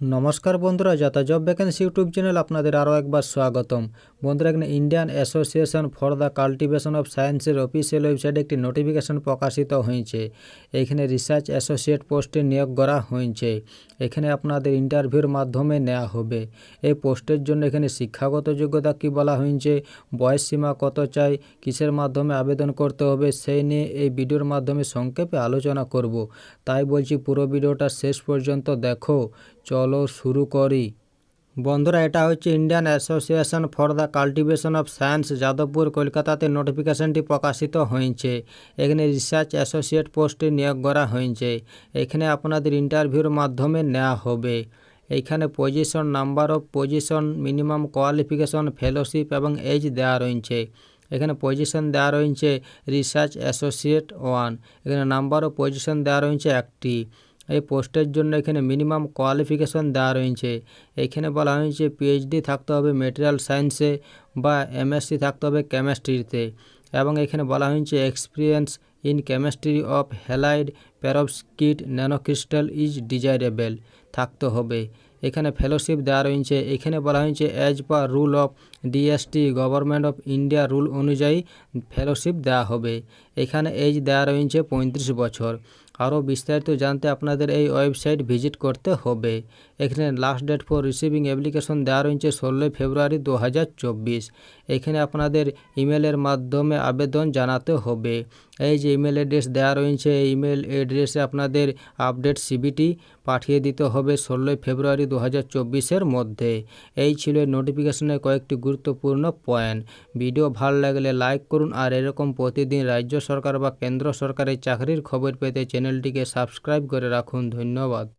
নমস্কার বন্ধুরা যাতা জব ভ্যাকেন্সি ইউটিউব চ্যানেল আপনাদের আরও একবার স্বাগতম। বন্ধুরা, এখানে Indian association for the cultivation of সায়েন্সের অফিসিয়াল ওয়েবসাইটে একটি নোটিফিকেশন প্রকাশিত হয়েছে। এখানে রিসার্চ অ্যাসোসিয়েট পোস্টে নিয়োগ করা হয়েছে। এখানে আপনাদের ইন্টারভিউর মাধ্যমে নেওয়া হবে। এই পোস্টের জন্য এখানে শিক্ষাগত যোগ্যতা কি বলা হয়েছে, বয়স সীমা কত চাই, কিসের মাধ্যমে আবেদন করতে হবে, সেই নিয়ে এই ভিডিওর মাধ্যমে সংক্ষেপে আলোচনা করব। তাই বলছি পুরো ভিডিওটা শেষ পর্যন্ত দেখো। চলো শুরু করি। বন্ধুরা, এটা হচ্ছে Indian association for the cultivation of science Jadavpur, কলকাতাতে নোটিফিকেশনটি প্রকাশিত হয়েছে। এখানে রিসার্চ অ্যাসোসিয়েট পোস্টে নিয়োগ করা হয়েছে। এখানে আপনাদের ইন্টারভিউর মাধ্যমে নেওয়া হবে। এইখানে position number of position minimum qualification fellowship এবং এজ দেওয়া রয়েছে। এখানে পজিশন দেওয়া রয়েছে রিসার্চ অ্যাসোসিয়েট ওয়ান এখানে নাম্বার অফ পজিশন দেওয়া রয়েছে একটি। এই পোস্টের জন্য এখানে মিনিমাম কোয়ালিফিকেশন দেওয়া রয়েছে। এখানে বলা হয়েছে পিএইচডি থাকতে হবে মেটেরিয়াল সায়েন্সে বা এমএসসি থাকতে হবে কেমিস্ট্রিতে এবং এখানে বলা হয়েছে experience in chemistry of halide perovskite nanocrystal is desirable থাকতে হবে। এখানে ফেলোশিপ দেওয়া রয়েছে। এখানে বলা হয়েছে as per rule of DST government of India rule অনুযায়ী ফেলোশিপ দেওয়া হবে। এখানে এজ দেওয়া রয়েছে পঁয়ত্রিশ বছর। আরও বিস্তারিত জানতে আপনাদের এই ওয়েবসাইট ভিজিট করতে হবে। এখানে last date for receiving application দেওয়া রয়েছে ষোলোই ফেব্রুয়ারি দু হাজার চব্বিশ। এখানে আপনাদের ইমেলের মাধ্যমে আবেদন জানাতে হবে। এই যে ইমেল অ্যাড্রেস দেওয়া রয়েছে এই ইমেল অ্যাড্রেসে আপনাদের আপডেট সিবিটি পাঠিয়ে দিতে হবে ষোলোই ফেব্রুয়ারি দু হাজার মধ্যে। এই ছিল নোটিফিকেশনের কয়েকটি গুরুত্বপূর্ণ পয়েন্ট ভিডিও ভালো লাগলে লাইক করুন আর এরকম প্রতিদিন রাজ্য সরকার বা কেন্দ্র সরকারের চাকরির খবর পেতে চ্যানেলটিকে সাবস্ক্রাইব করে রাখুন। ধন্যবাদ।